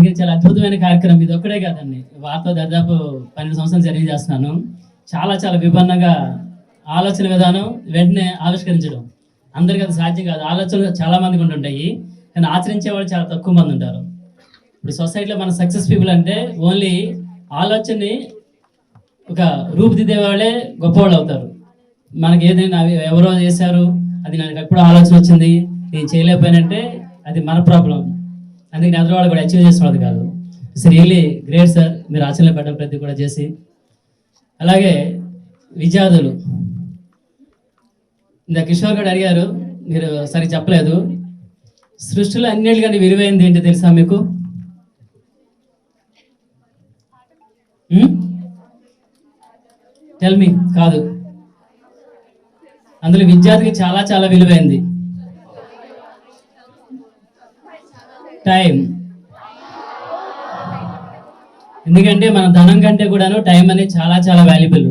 ఎందుకంటే చాలా అద్భుతమైన కార్యక్రమం. ఇది ఒక్కడే కాదండి. వారితో దాదాపు పన్నెండు సంవత్సరాలు జరిగి చేస్తున్నాను. చాలా చాలా విభిన్నంగా ఆలోచన విధానం వెంటనే ఆవిష్కరించడం. అందరికీ అది సాధ్యం కాదు. ఆలోచనలు చాలా మందికి ఉంటుంటాయి. కానీ ఆచరించే వాళ్ళు చాలా తక్కువ మంది ఉంటారు. ఇప్పుడు సొసైటీలో మన సక్సెస్ పీపుల్ అంటే ఓన్లీ ఆలోచనని ఒక రూపుదిద్దే వాళ్ళే గొప్పవాళ్ళు అవుతారు. మనకి ఏదైనా ఎవరో చేశారు అది నాకు ఎప్పుడు ఆలోచన వచ్చింది నేను చేయలేకపోయానంటే అది మన ప్రాబ్లం. అందుకని ఎదురు వాళ్ళు కూడా అచీవ్ చేసేవాళ్ళు కాదు. It's really great sir. మీరు ఆచరణ పెట్టడం ప్రతి కూడా చేసి. అలాగే విద్యార్థులు. ఇంత కిషోర్ గారు అడిగారు మీరు సరి చెప్పలేదు. సృష్టిలో అన్నిటికంటే విలువైంది ఏంటి తెలుసా మీకు? టెల్ మీ కాదు. అందులో విద్యార్థికి చాలా చాలా విలువైంది. టైం ఎందుకంటే మన ధనం కంటే కూడాను టైం అనేది చాలా చాలా వాల్యుబుల్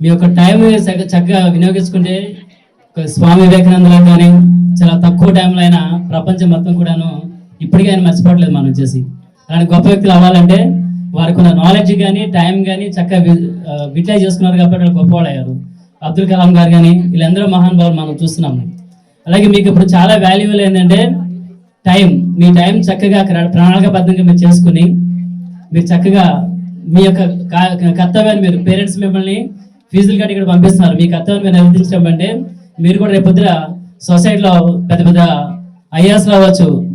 మీ యొక్క టైం చక్కగా వినియోగించుకుంటే స్వామి వివేకానందలో కానీ చాలా తక్కువ టైంలో అయినా ప్రపంచం మొత్తం కూడాను ఇప్పటికీ ఆయన మర్చిపోవట్లేదు మనం వచ్చేసి. అలాంటి గొప్ప వ్యక్తులు అవ్వాలంటే వారికి ఉన్న నాలెడ్జ్ కానీ టైం కానీ చక్కగా విట్లైజ్ చేసుకున్నారు కాబట్టి వాళ్ళు గొప్పవాళ్ళు అయ్యారు. అబ్దుల్ కలాం గారు కానీ వీళ్ళందరూ మహానుభావులు మనం చూస్తున్నాము. అలాగే మీకు ఇప్పుడు చాలా వాల్యుబుల్ ఏంటంటే టైం మీ టైం చక్కగా క్ర- ప్రణాళికాబద్ధంగా మీరు చేసుకుని మీరు చక్కగా మీ యొక్క కా- కర్తవ్యాన్ని మీరు పేరెంట్స్ మిమ్మల్ని ఫీజులు కట్టి ఇక్కడ పంపిస్తున్నారు. మీ కర్తవ్యాన్ని మీరు నిర్వర్తించడం అంటే మీరు కూడా రేపొద్దున సొసైటీలో పెద్ద పెద్ద ఐఏఎస్ కావచ్చు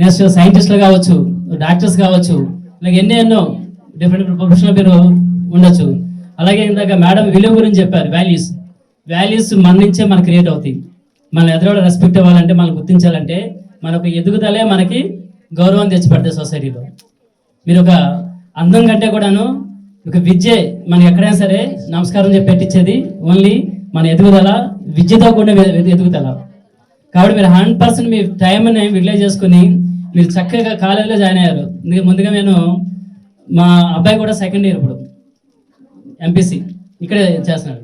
నెక్స్ట్ సైంటిస్టులు కావచ్చు డాక్టర్స్ కావచ్చు ఇలాగ ఎన్నో ఎన్నో డిఫరెంట్ ప్రొఫెషన్లో మీరు ఉండొచ్చు. అలాగే ఇందాక మేడం విలువ గురించి చెప్పారు వాల్యూస్. వాల్యూస్ మన నుంచే మనకు క్రియేట్ అవుతాయి. మన ఎదురు రెస్పెక్ట్ ఇవ్వాలంటే మనం గుర్తించాలంటే మనకు ఎదుగుదలే మనకి గౌరవం తెచ్చిపెడతాయి సొసైటీలో. మీరు ఒక అందం కంటే కూడాను ఒక విద్య మనకి ఎక్కడైనా సరే నమస్కారం చెప్పి పెట్టించేది ఓన్లీ మన ఎదుగుదల విద్యతో కూడిన ఎదుగుదల. కాబట్టి మీరు హండ్రెడ్ పర్సెంట్ మీ టైంని విడుదల చేసుకుని మీరు చక్కగా కాలేజీలో జాయిన్ అయ్యారు. ముందుగా నేను మా అబ్బాయి కూడా సెకండ్ ఇయర్ ఇప్పుడు. ఎంపీసీ ఇక్కడే చేస్తున్నాడు.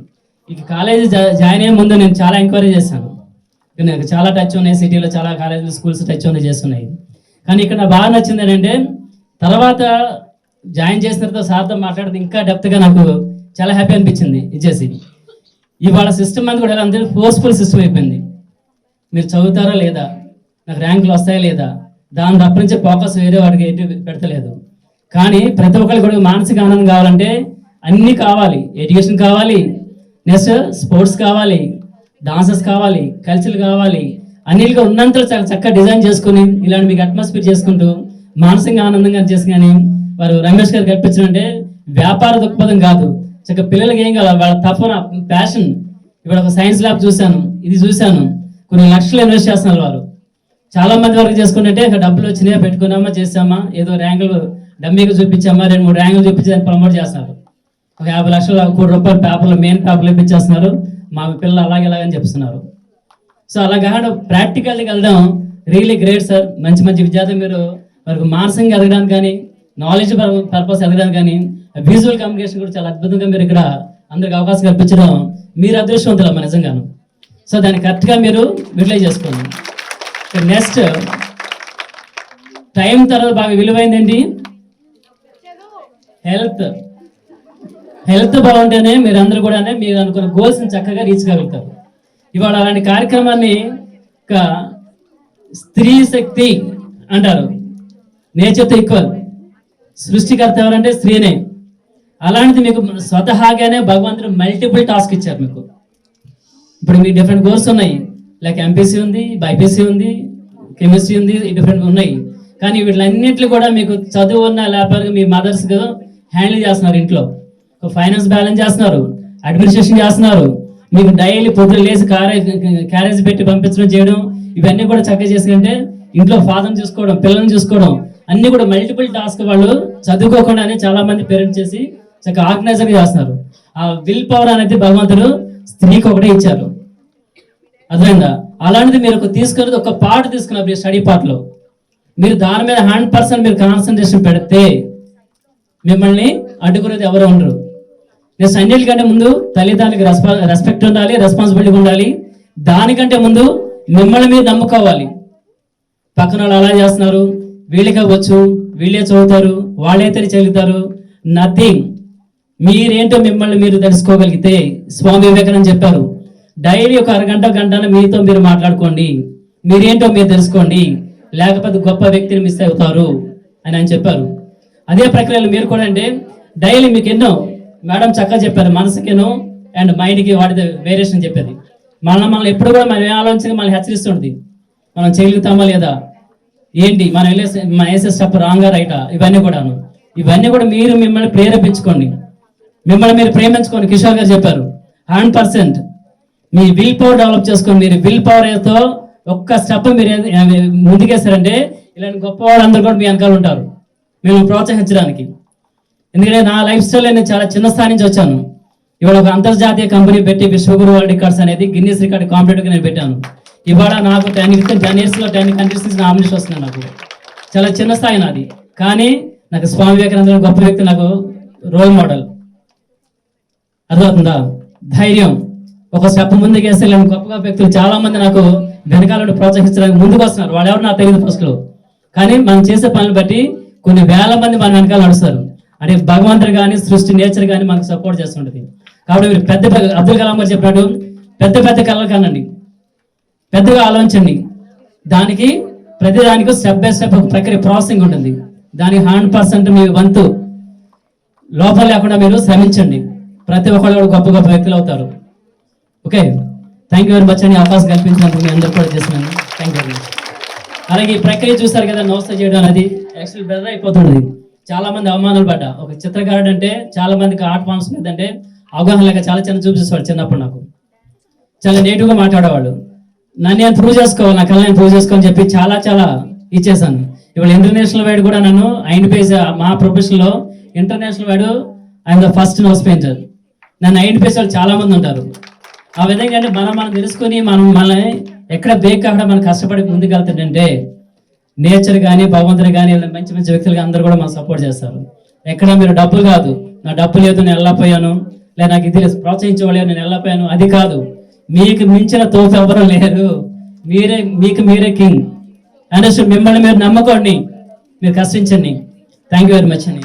ఇక కాలేజీ జాయిన్ అయ్యే ముందు నేను చాలా ఎంక్వైరీ చేశాను. నాకు చాలా టచ్ ఉన్నాయి సిటీలో చాలా కాలేజీలు స్కూల్స్ టచ్ ఉన్నాయి చేస్తున్నాయి. కానీ ఇక్కడ నాకు బాగా నచ్చింది ఏంటంటే తర్వాత జాయిన్ చేసిన తర్వాత సార్తో మాట్లాడితే ఇంకా డెప్త్గా నాకు చాలా హ్యాపీ అనిపించింది ఇచ్చేసి. ఇవాళ సిస్టమ్ అంతా కూడా అందరూ ఫోర్స్ఫుల్ సిస్టమ్ అయిపోయింది. మీరు చదువుతారా లేదా? నాకు ర్యాంకులు వస్తాయా లేదా? దాని తప్ప నుంచి ఫోకస్ వేరే వాడికి ఎటు పెడతలేదు. కానీ ప్రతి ఒక్కరికి కూడా మానసిక ఆనందం కావాలంటే అన్నీ కావాలి. ఎడ్యుకేషన్ కావాలి. నెక్స్ట్ స్పోర్ట్స్ కావాలి. డాన్సెస్ కావాలి కల్చర్ కావాలి అన్నిలుగా ఉన్నంత చాలా చక్కగా డిజైన్ చేసుకుని ఇలాంటి మీకు అట్మాస్ఫియర్ చేసుకుంటూ మానసిక ఆనందంగా చేసుకుని వారు రమేష్ గారు కల్పించారంటే వ్యాపార దృక్పథం కాదు. చక్కగా పిల్లలకి ఏం కావాలి? వాళ్ళ తపన ప్యాషన్. ఇప్పుడు ఒక సైన్స్ ల్యాబ్ చూశాను ఇది చూశాను. కొన్ని లక్షలు ఇన్వెస్ట్ చేస్తున్నారు వారు. చాలా మంది వరకు చేసుకుంటే డబ్బులు వచ్చినాయా పెట్టుకున్నామా చేసామా ఏదో ర్యాంకులు డమ్మీగా చూపించామా రెండు మూడు ర్యాంకులు చూపించి ప్రమోట్ చేస్తారు ఒక యాభై లక్షల కోటి రూపాయలు పేపర్లు మెయిన్ పేపర్లు ఇప్పించేస్తున్నారు. మా పిల్లలు అలాగే అని చెప్తున్నారు. సో అలా కాకుండా ప్రాక్టికల్కి వెళ్ళడం రియలీ గ్రేట్ సార్ మంచి మంచి విద్యార్థులు మీరు. వారికి మానసికంగా ఎదగడానికి కానీ నాలెడ్జ్ పర్పస్ ఎదగడానికి కానీ విజువల్ కమ్యూనికేషన్ కూడా చాలా అద్భుతంగా మీరు ఇక్కడ అందరికి అవకాశం కల్పించడం మీరు అదృష్టవంతులమ్మా నిజంగాను. సో దాన్ని కరెక్ట్గా మీరు యూటిలైజ్ చేసుకోండి. నెక్స్ట్ టైం తర్వాత బాగా విలువైందండి హెల్త్ హెల్త్ బాగుంటేనే మీరు అందరూ కూడా మీరు అనుకున్న గోల్స్ని చక్కగా రీచ్ కాగలుగుతారు ఇవాళ అలాంటి కార్యక్రమాన్ని ఒక స్త్రీ శక్తి అంటారు. నేచర్తో ఈక్వల్ సృష్టికర్త ఎవరంటే స్త్రీనే. అలాంటిది మీకు స్వతహాగానే భగవంతుడు మల్టిపుల్ టాస్క్ ఇచ్చారు మీకు. ఇప్పుడు మీకు డిఫరెంట్ కోర్స్ ఉన్నాయి. లైక్ ఎంపీసీ ఉంది బైపీసీ ఉంది కెమిస్ట్రీ ఉంది డిఫరెంట్ ఉన్నాయి. కానీ వీటిలన్నింటిలో కూడా మీకు చదువు ఉన్న లేకపోతే మీ మదర్స్గా హ్యాండిల్ చేస్తున్నారు ఇంట్లో. ఫైనాన్స్ బ్యాలెన్స్ చేస్తున్నారు అడ్మినిస్ట్రేషన్ చేస్తున్నారు. మీకు డైలీ పొద్దున లేచి క్యారేజ్ క్యారేజ్ పెట్టి పంపించడం చేయడం ఇవన్నీ కూడా చక్కగా చేసుకుంటే ఇంట్లో ఫాదర్ చూసుకోవడం పిల్లల్ని చూసుకోవడం అన్ని కూడా మల్టిపుల్ టాస్క్ వాళ్ళు చదువుకోకుండానే చాలా మంది పేరెంట్స్ చేసి చక్కగా ఆర్గనైజర్గా చేస్తున్నారు. ఆ విల్ పవర్ అనేది భగవంతుడు స్త్రీకి ఒకటే ఇచ్చారు. అర్థమైందా? అలాంటిది మీరు ఒక తీసుకున్నది ఒక పార్ట్ తీసుకున్నారు స్టడీ పార్ట్లో. మీరు దాని మీద హండ్రెడ్ పర్సెంట్ మీరు కాన్సన్ట్రేషన్ పెడితే మిమ్మల్ని అడ్డుకునేది ఎవరు ఉండరు. నేను అన్నిటికంటే ముందు తల్లిదండ్రులకి రెస్పెక్ట్ ఉండాలి రెస్పాన్సిబిలిటీ ఉండాలి. దానికంటే ముందు మిమ్మల్ని మీరు నమ్ముకోవాలి. పక్కన వాళ్ళు అలా చేస్తున్నారు వీళ్ళకే వచ్చు వీళ్ళే చదువుతారు వాళ్ళైతే చదువుతారు నథింగ్ మీరేంటో మిమ్మల్ని మీరు తెలుసుకోగలిగితే స్వామి వివేకానంద చెప్పారు. డైలీ ఒక అరగంట గంటన మీతో మీరు మాట్లాడుకోండి. మీరేంటో మీరు తెలుసుకోండి. లేకపోతే గొప్ప వ్యక్తిని మిస్ అవుతారు అని ఆయన చెప్పారు. అదే ప్రక్రియలో మీరు కూడా అంటే డైలీ మీకు ఎన్నో మేడం చక్కగా చెప్పారు. మనసుకిను అండ్ మైండ్కి వాటిది వేరియేషన్ చెప్పేది. మళ్ళీ మనల్ని ఎప్పుడు కూడా మనం ఆలోచించి మనల్ని హెచ్చరిస్తుంది మనం చేయగలుగుతామా లేదా? ఏంటి? మనం వెళ్ళే మన వేసే స్టెప్ రాంగా రైటా? ఇవన్నీ కూడాను. ఇవన్నీ కూడా మీరు మిమ్మల్ని ప్రేరేపించుకోండి. మిమ్మల్ని మీరు ప్రేమించుకోండి. కిషోర్ గారు చెప్పారు. Hundred percent. Me will power develop చేసుకోండి మీరు విల్ పవర్తో ఒక్క స్టెప్ మీరు ఏ- ముందుకేస్తారంటే ఇలాంటి గొప్ప వాళ్ళందరూ కూడా మీ వెనకాల ఉంటారు. మేము ప్రోత్సహించడానికి. ఎందుకంటే నా లైఫ్ స్టైల్ నేను చాలా చిన్న స్థాయి నుంచి వచ్చాను. ఇవాళ ఒక అంతర్జాతీయ కంపెనీ పెట్టి విశ్వగురు వరల్డ్ రికార్డ్స్ అనేది గిన్నీస్ రికార్డ్ కాంపిటేటివ్ నేను పెట్టాను. ఇవాళ నాకు టెన్ టెన్ ఇయర్స్లో టెన్ కంట్రీస్ నుంచి నామినేషన్ వస్తున్నాయి నాకు. చాలా చిన్న స్థాయి నాది. కానీ నాకు స్వామి వివేకానంద గొప్ప వ్యక్తి నాకు రోల్ మోడల్ అర్థమవుతుందా? ధైర్యం. ఒక స్టెప్ ముందుకు వేస్తే గొప్ప గొప్ప వ్యక్తులు. చాలా మంది నాకు వెనకాలను ప్రోత్సహించడానికి ముందుకు వస్తున్నారు. వాళ్ళు ఎవరు నాకు తెలియదు ఫస్ట్లో కానీ మనం చేసే పనులు బట్టి కొన్ని వేల మంది మన వెనకాల నడుస్తారు. అంటే భగవంతుడు కానీ సృష్టి నేచర్ కానీ మనకు సపోర్ట్ చేస్తుంటుంది. కాబట్టి మీరు పెద్ద పెద్ద అబ్దుల్ కలాం గారు చెప్పినట్టు పెద్ద పెద్ద కళలు కనండి. పెద్దగా ఆలోచించండి. దానికి ప్రతి దానికి స్టెప్ బై స్టెప్ ప్రక్రియ ప్రాసెసింగ్ ఉంటుంది. దానికి హండ్రెడ్ పర్సెంట్ మీ వంతు. లోపల లేకుండా మీరు శ్రమించండి. ప్రతి ఒక్కళ్ళు కూడా గొప్ప గొప్ప వ్యక్తులు అవుతారు. Okay? Thank you very much అండి. అవకాశం కల్పించినందుకు మీ అందరూ కూడా చేస్తున్నాను. థ్యాంక్ యూ అలాగే ఈ ప్రక్రియ చూస్తారు కదా నమస్తే చేయడం అనేది. యాక్చువల్ బెదర్ అయిపోతుంది చాలా మంది అవమానాలు పడ్డా. ఒక చిత్రకారుడు అంటే చాలా మందికి ఆర్ట్ ఫామ్స్ మీద అంటే అవగాహన లేక చాలా చిన్న చూపిస్తారు చిన్నప్పుడు నాకు. చాలా నేటివ్గా మాట్లాడేవాళ్ళు. నన్ను నేను ప్రూవ్ చేసుకోవాలి? నా కళ నేను ప్రూవ్ చేసుకోవాలని చెప్పి చాలా చాలా ఇచ్చేసాను ఇవాళ ఇంటర్నేషనల్ వైడ్ కూడా నన్ను ఐన్ పేజ్ మా ప్రొఫెషన్లో international wide I'm the first nose painter నన్ను ఐన్ పేస్ వాళ్ళు చాలా మంది ఉంటారు. ఆ విధంగా అంటే మనం మనం తెలుసుకొని మనం మనల్ని ఎక్కడ బ్రేక్ కాకుండా మనం కష్టపడి ముందుకు వెళ్తుంటే నేచర్ కానీ భగవంతుడు కానీ ఇలా మంచి మంచి వ్యక్తులు అందరూ కూడా మాకు సపోర్ట్ చేస్తారు. ఎక్కడ మీరు డబ్బులు కాదు. నా డబ్బు లేదు నేను వెళ్ళపోయాను లేదా నాకు ఇది లేదు, ప్రోత్సహించేవాళ్ళు నేను వెళ్ళపోయాను అది కాదు. మీకు మించిన తోపు ఎవరు లేరు. మీరే మీకు మీరే కింగ్. అండ్ మిమ్మల్ని మీరు నమ్మకోండి. మీరు కష్టించండి. థ్యాంక్ యూ వెరీ మచ్ అండి